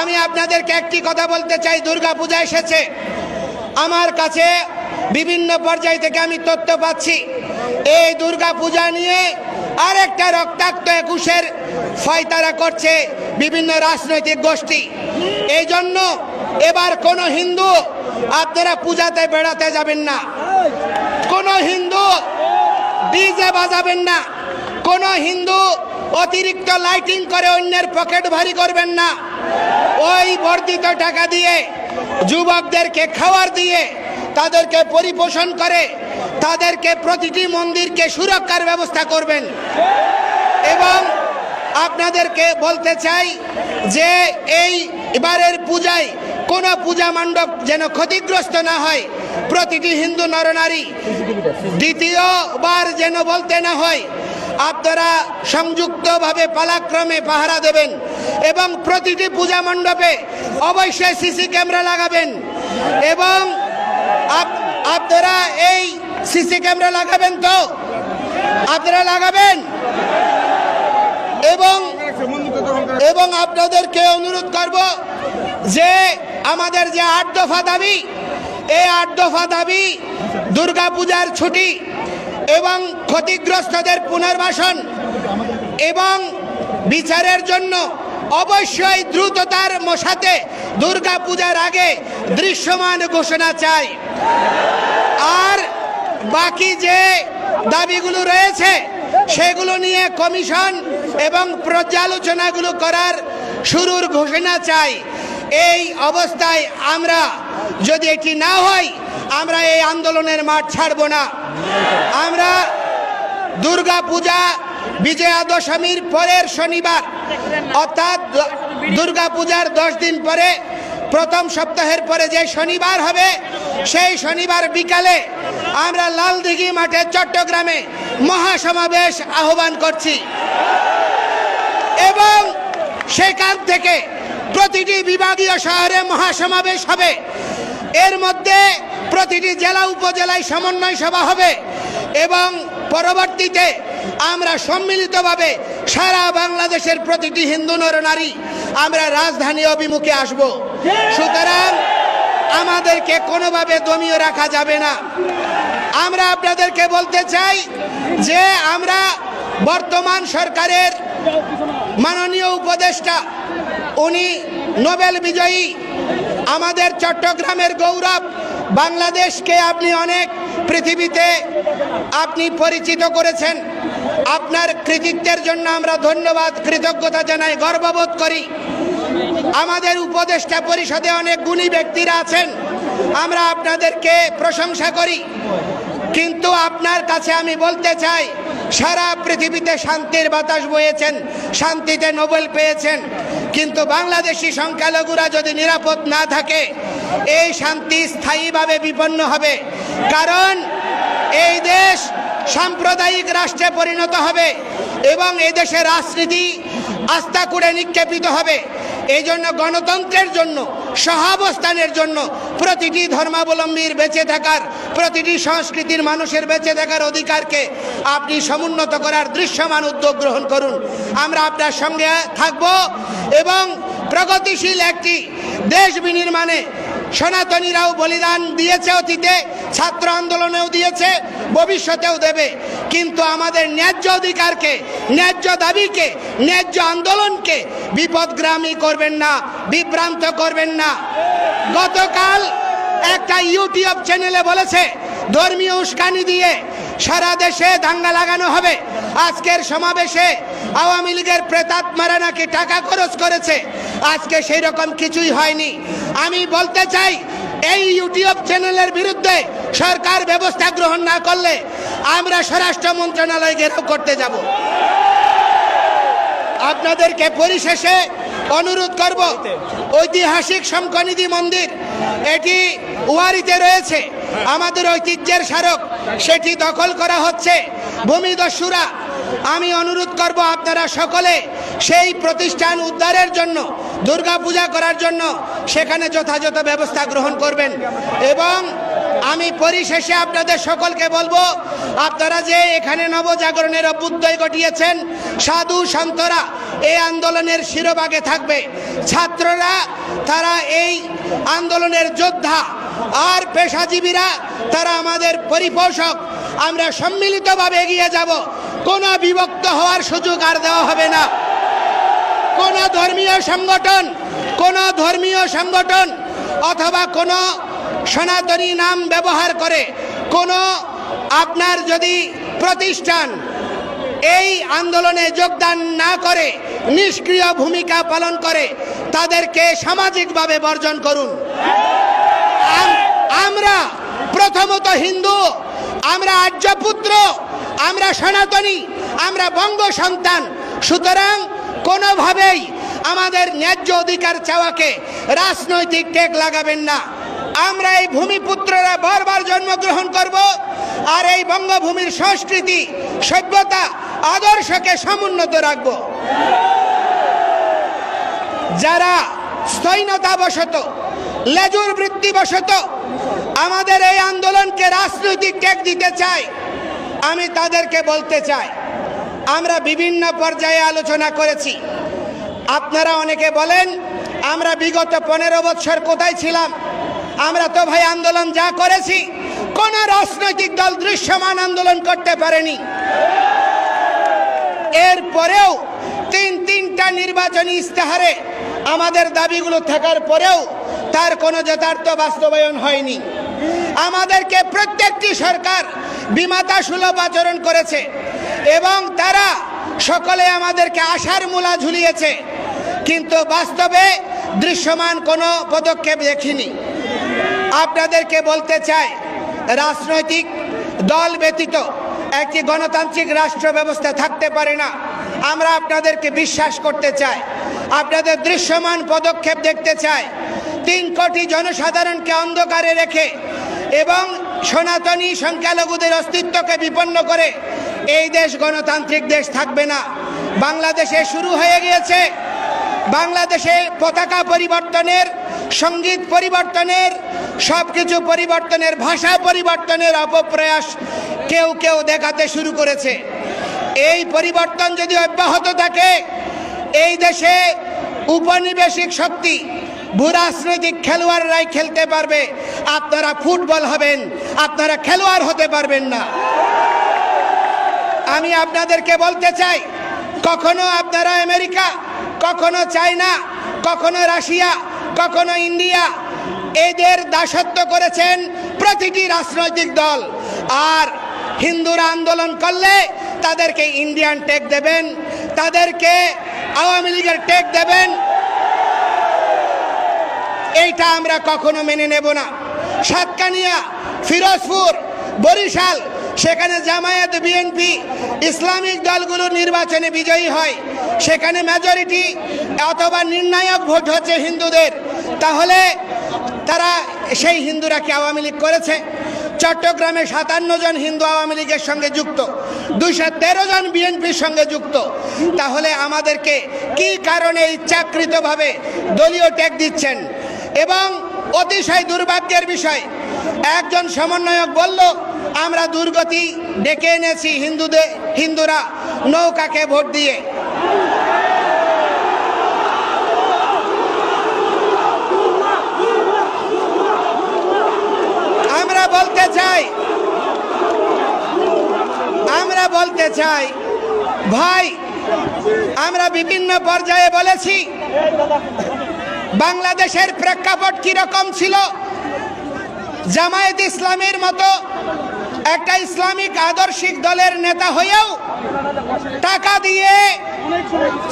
আমি আপনাদেরকে একটি কথা বলতে চাই, দুর্গা পূজা এসেছে। আমার কাছে বিভিন্ন পর্যায় থেকে আমি তথ্য পাচ্ছি। এই দুর্গা পূজা নিয়ে আরেকটা রক্তাক্ত একুশের ফয়তারা করছে বিভিন্ন রাজনৈতিক গোষ্ঠী। এই জন্য এবার কোনো হিন্দু আপনারা পূজাতে বেড়াতে যাবেন না। কোনো হিন্দু ডিজে বাজাবেন না। কোনো হিন্দু অতিরিক্ত লাইটিং করে অন্যের পকেট ভারী করবেন না। ওই বর্ধিত টাকা দিয়ে যুবকদেরকে খাবার দিয়ে তাদেরকে পরিপোষণ করে তাদেরকে প্রতিটি মন্দিরকে সুরক্ষার ব্যবস্থা করবেন। এবং আপনাদেরকে বলতে চাই যে এই এবারের পূজায় কোনো পূজা মণ্ডপ যেন ক্ষতিগ্রস্ত না হয়, প্রতিটি হিন্দু নরনারী দ্বিতীয়বার যেন বলতে না হয়, আপনারা সংযুক্তভাবে পালাক্রমে পাহারা দেবেন। এবং প্রতিটি পূজা মণ্ডপে অবশ্যই সিসি ক্যামেরা লাগাবেন। এবং আপ- আপনারা এই সিসি ক্যামেরা লাগাবেন তো? আপনারা লাগাবেন? এবং এবং আপনাদেরকে অনুরোধ করব যে আমাদের যে আট দফা দাবি, এই আট দফা দাবি দুর্গাপূজার ছুটি এবং ক্ষতিগ্রস্তদের পুনর্বাসন এবং বিচারের জন্য অবশ্যই দ্রুততার সাথে দুর্গাপূজার আগে দৃশ্যমান ঘোষণা চাই। আর বাকি যে দাবিগুলো রয়েছে, সেগুলো নিয়ে কমিশন এবং পর্যালোচনাগুলো করার শুরুর ঘোষণা চাই। এই অবস্থায় আমরা যদি এটি না হয়, আমরা এই আন্দোলনের মাঠ ছাড়ব না। আমরা দুর্গা পূজা বিজয়া দশমীর পরের শনিবার অর্থাৎ দুর্গা পূজার দশ দিন পরে, প্রথম সপ্তাহের পরে যে শনিবার হবে, সেই শনিবার বিকালে আমরা লালদিঘি মাঠে চট্টগ্রামে মহাসমাবেশ আহ্বান করছি। এবং সেখান থেকে প্রতিটি বিভাগীয় শহরে মহাসমাবেশ হবে। এর মধ্যে প্রতিটি জেলা উপজেলায় সমন্বয় সভা হবে এবং পরবর্তীতে আমরা সম্মিলিতভাবে সারা বাংলাদেশের প্রতিটি হিন্দু নরনারী আমরা রাজধানী অভিমুখে আসব। সুতরাং আমাদেরকে কোনোভাবে দমিয়ে রাখা যাবে না। আমরা আপনাদেরকে বলতে চাই যে আমরা বর্তমান সরকারের মাননীয় উপদেষ্টা, উনি নোবেল বিজয়ী। আমাদের চট্টগ্রামের গৌরব, বাংলাদেশকে আপনি অনেক পৃথিবীতে আপনি পরিচিত করেছেন। আপনার কৃতিত্বের জন্য আমরা ধন্যবাদ, কৃতজ্ঞতা জানাই, গর্ববোধ করি। আমাদের উপদেষ্টা পরিষদে অনেক গুণী ব্যক্তিরা আছেন। আমরা আপনাদেরকে প্রশংসা করি। কিন্তু আপনার কাছে আমি বলতে চাই, সারা পৃথিবীতে শান্তির বাতাস বয়েছেন, শান্তিতে নোবেল পেয়েছেন। কিন্তু বাংলাদেশি সংখ্যালঘুরা যদি নিরাপদ না থাকে, এই শান্তি স্থায়ীভাবে বিপন্ন হবে। কারণ এই দেশ সাম্প্রদায়িক রাষ্ট্রে পরিণত হবে এবং এই দেশের রাজনীতি আস্থা করে নিক্ষেপিত হবে। এই জন্য গণতন্ত্রের জন্য, সহাবস্থানের জন্য প্রতিটি ধর্মাবলম্বীর বেঁচে থাকার, প্রতিটি সংস্কৃতির মানুষের বেঁচে থাকার অধিকারকে আপনি সমুন্নত করার দৃশ্যমান উদ্যোগ গ্রহণ করুন। আমরা আপনার সঙ্গে থাকব এবং প্রগতিশীল একটি দেশ বিনির্মাণে সনাতনীরাও বলিদান দিয়েছে অতীতে। ছাত্র আন্দোলনেও দিয়েছে, ভবিষ্যতেও দেবে। কিন্তু আমাদের ন্যায্য অধিকারকে, ন্যায্য দাবিকে, ন্যায্য আন্দোলনকে বিপদগ্রামী করবেন না, বিভ্রান্ত করবেন না। গতকাল একটা ইউটিউব চ্যানেলে বলেছে, ধর্মীয় উস্কানি দিয়ে সারা দেশে দাঙ্গা লাগানো হবে। আজকের সমাবেশে আওয়ামী লীগের প্রেতাত্মারা নাকি টাকা খরচ করেছে। আজকে সেই রকম কিছুই হয়নি। আমি বলতে চাই, এই ইউটিউব চ্যানেলের বিরুদ্ধে সরকার ব্যবস্থা গ্রহণ না করলে আমরা স্বরাষ্ট্র মন্ত্রণালয় ঘেরাও করতে যাব। আপনাদেরকে পরিশেষে অনুরোধ করব, ঐতিহাসিক শঙ্কনিধি মন্দির, এটি উয়ারিতে রয়েছে। আমাদের ঐতিহ্যের স্মারক, সেটি দখল করা হচ্ছে ভূমিদস্যুরা। আমি অনুরোধ করব আপনারা সকলে সেই প্রতিষ্ঠান উদ্ধারের জন্য দুর্গা পূজা করার জন্য সেখানে যথাযথ ব্যবস্থা গ্রহণ করবেন এবং আমি পরিশেষে আপনাদের সকলকে বলব, আপনারা যে এখানে নবজাগরণের অভ্যুদয় ঘটিয়েছেন, সাধু সন্তরা এই আন্দোলনের শিরোভাগে থাকবে। ছাত্ররা, তারা এই আন্দোলনের যোদ্ধা আর পেশাজীবীরা, তারা আমাদের পরিপোষক। আমরা সম্মিলিতভাবে এগিয়ে যাব। কোনো বিভক্ত হওয়ার সুযোগ আর দেওয়া হবে না। কোন ধর্মীয় সংগঠন, কোন ধর্মীয় সংগঠন অথবা কোন সনাতনী নাম ব্যবহার করে কোন আপনার যদি প্রতিষ্ঠান এই আন্দোলনে যোগদান না করে, নিষ্ক্রিয় ভূমিকা পালন করে, তাদেরকে সামাজিকভাবে বর্জন করুন। আম- আমরা প্রথমত হিন্দু, আমরা আর্যপুত্র আমরা সনাতনী, আমরা বঙ্গ সন্তান। সুতরাং কোনোভাবেই আমাদের ন্যায্য অধিকার চাওয়াকে রাজনৈতিক টেক লাগাবেন না। আমরা এই ভূমিপুত্ররা বারবার জন্মগ্রহণ করব আর এই বঙ্গভূমির সংস্কৃতি, সভ্যতা, আদর্শকে সমুন্নত রাখব। যারা স্থৈনতাবশত লেজুর বৃত্তিবশত আমাদের এই আন্দোলনকে রাজনৈতিক টেক দিতে চাই আমি তাদেরকে বলতে চাই, আমরা বিভিন্ন পর্যায়ে আলোচনা করেছি। আপনারা অনেকে বলেন, আমরা বিগত পনেরো বছর কোথায় ছিলাম? আমরা তো ভাই আন্দোলন যা করেছি, কোন রাজনৈতিক দল দৃশ্যমান আন্দোলন করতে পারেনি। এরপরেও তিন তিনটা নির্বাচনী ইস্তেহারে আমাদের দাবিগুলো থাকার পরেও তার কোনো যথার্থ বাস্তবায়ন হয়নি। আমাদেরকে প্রত্যেকটি সরকার বিমাতা সুলভ আচরণ করেছে এবং তারা সকলে আমাদেরকে আশার মূলা ঝুলিয়েছে, কিন্তু বাস্তবে দৃশ্যমান কোনো পদক্ষেপ দেখিনি। আপনাদেরকে বলতে চাই, রাজনৈতিক দল ব্যতীত একটি গণতান্ত্রিক রাষ্ট্র ব্যবস্থা থাকতে পারে না। আমরা আপনাদেরকে বিশ্বাস করতে চাই, আপনাদের দৃশ্যমান পদক্ষেপ দেখতে চাই। তিন কোটি জনসাধারণকে অন্ধকারে রেখে এবং সনাতনী সংখ্যালঘুদের অস্তিত্বকে বিপন্ন করে এই দেশ গণতান্ত্রিক দেশ থাকবে না। বাংলাদেশে শুরু হয়ে গিয়েছে। বাংলাদেশে পতাকা পরিবর্তনের সংগীত পরিবর্তনের সব কিছু পরিবর্তনের, ভাষা পরিবর্তনের অপপ্রয়াস কেউ কেউ দেখাতে শুরু করেছে। এই পরিবর্তন যদি অব্যাহত থাকে, এই দেশে উপনিবেশিক শক্তি, ভূরাজনৈতিক খেলোয়াড়রাই খেলতে পারবে। আপনারা ফুটবল হবেন, আপনারা খেলোয়াড় হতে পারবেন না। আমি আপনাদেরকে বলতে চাই, কখনো আপনারা আমেরিকা, কখনো চায়না, কখনো রাশিয়া কখনো ইন্ডিয়া এদের দাসত্ব করেছেন প্রতিটি রাজনৈতিক দল। আর হিন্দুরা আন্দোলন করলে তাদেরকে ইন্ডিয়ান টেক দেবেন, তাদেরকে আওয়ামী লীগের টেক দেবেন। এইটা আমরা কখনো মেনে নেব না। সাতকানিয়া, ফিরোজপুর, বরিশাল, সেখানে জামায়াত বিএনপি ইসলামিক দলগুলো নির্বাচনে বিজয়ী হয়। সেখানে মেজরিটি অথবা নির্ণায়ক ভোট হচ্ছে হিন্দুদের। তাহলে তারা সেই হিন্দুরা কি আওয়ামী লীগ করেছে? চট্টগ্রামে সাতান্ন জন হিন্দু আওয়ামী লীগের সঙ্গে যুক্ত, দুইশো তেরো জন বিএনপির সঙ্গে যুক্ত। তাহলে আমাদেরকে কি কারণে ইচ্ছাকৃতভাবে দলীয় ট্যাগ দিচ্ছেন? এবং অতিশয় দুর্ভাগ্যের বিষয়, একজন সমন্বয়ক বলল, আমরা দুর্গতি ডেকে এনেছি হিন্দুদের হিন্দুরা নৌকাকে ভোট দিয়ে আমরা বলতে চাই আমরা বলতে চাই। ভাই, আমরা বিভিন্ন পর্যায়ে বলেছি, বাংলাদেশের প্রেক্ষাপট কীরকম ছিল? জামায়াত ইসলামের মতো একটা ইসলামিক আদর্শিক দলের নেতা হয়েও টাকা দিয়ে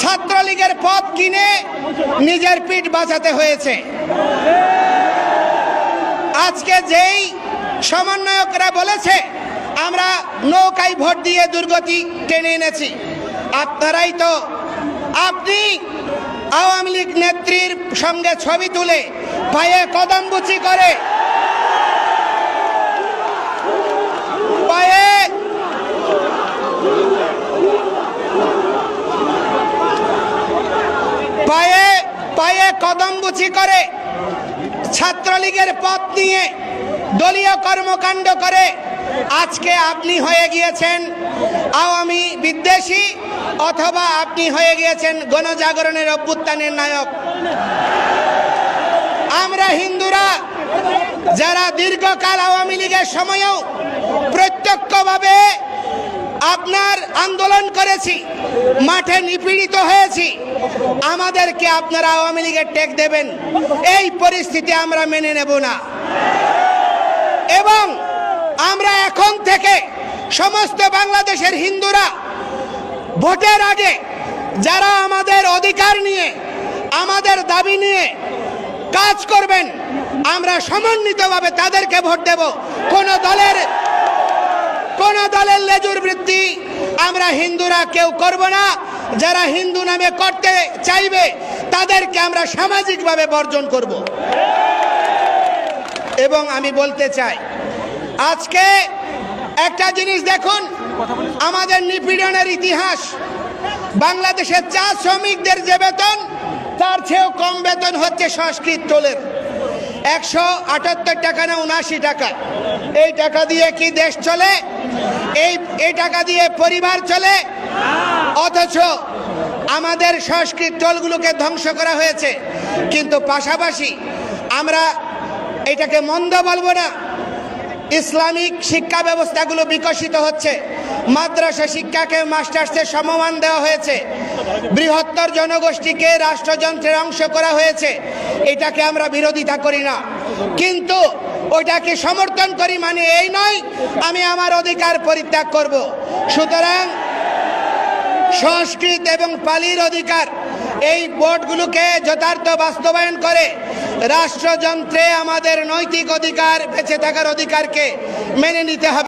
ছাত্রলীগের পদ কিনে নিজের পিঠ বাঁচাতে হয়েছে। আজকে যেই সমন্বয়করা বলেছে আমরা নৌকায় ভোট দিয়ে দুর্গতি টেনে এনেছি। আপনারাই তো, আপনি আওয়ামী লীগ নেত্রীর সঙ্গে ছবি তুলে পায়ে কদমবুচি করে পায়ে পায়ে পায়ে কদমবুচি করে ছাত্রলীগের পথ নিয়ে দলীয় কর্মকাণ্ড করে আজকে আপনি হয়ে গিয়েছেন আওয়ামী বিদ্বেষী অথবা আপনি হয়ে গিয়েছেন গণজাগরণের অভ্যুত্থানের নায়ক। আমরা হিন্দুরা যারা দীর্ঘকাল আওয়ামী লীগের সময়েও প্রত্যক্ষভাবে আপনার আন্দোলন করেছি, মাঠে নিপীড়িত হয়েছি, আমাদেরকে আপনারা আওয়ামী লীগের টেক দেবেন। এই পরিস্থিতি আমরা মেনে নেব না। এবং আমরা এখন থেকে সমস্ত বাংলাদেশের হিন্দুরা ভোটের আগে যারা আমাদের অধিকার নিয়ে, আমাদের দাবি নিয়ে কাজ করবেন, আমরা সমন্বিতভাবে তাদেরকে ভোট দেব। কোন দলের কোন দলের লেজুর বৃত্তি আমরা হিন্দুরা কেউ করব না। যারা হিন্দু নামে করতে চাইবে, তাদেরকে আমরা সামাজিকভাবে বর্জন করব। এবং আমি বলতে চাই আজকে একটা জিনিস দেখুন, আমাদের নিপীড়নের ইতিহাস। বাংলাদেশের চা শ্রমিকদের যে বেতন, তার চেয়েও কম বেতন হচ্ছে সংস্কৃত টোলের। একশো আটাত্তর টাকা না উনআশি টাকা। এই টাকা দিয়ে কি দেশ চলে? এই এই টাকা দিয়ে পরিবার চলে? অথচ আমাদের সংস্কৃত টোলগুলোকে ধ্বংস করা হয়েছে। কিন্তু পাশাপাশি আমরা এটাকে মন্দ বলব না ইসলামিক শিক্ষা ব্যবস্থাগুলো বিকশিত হচ্ছে। মাদ্রাসা শিক্ষাকে মাস্টার্সের সমমান দেওয়া হয়েছে। বৃহত্তর জনগোষ্ঠীকে রাষ্ট্রযন্ত্রের অংশ করা হয়েছে। এটাকে আমরা বিরোধিতা করি না। কিন্তু ওইটাকে সমর্থন করি মানে এই নয়, আমি আমার অধিকার পরিত্যাগ করব। সুতরাং সংস্কৃত এবং পালির অধিকার এই বোর্ডগুলোকে যথার্থ বাস্তবায়ন করে রাষ্ট্রযন্ত্রে আমাদের নৈতিক অধিকার, বেঁচে থাকার অধিকারকে মেনে নিতে হবে।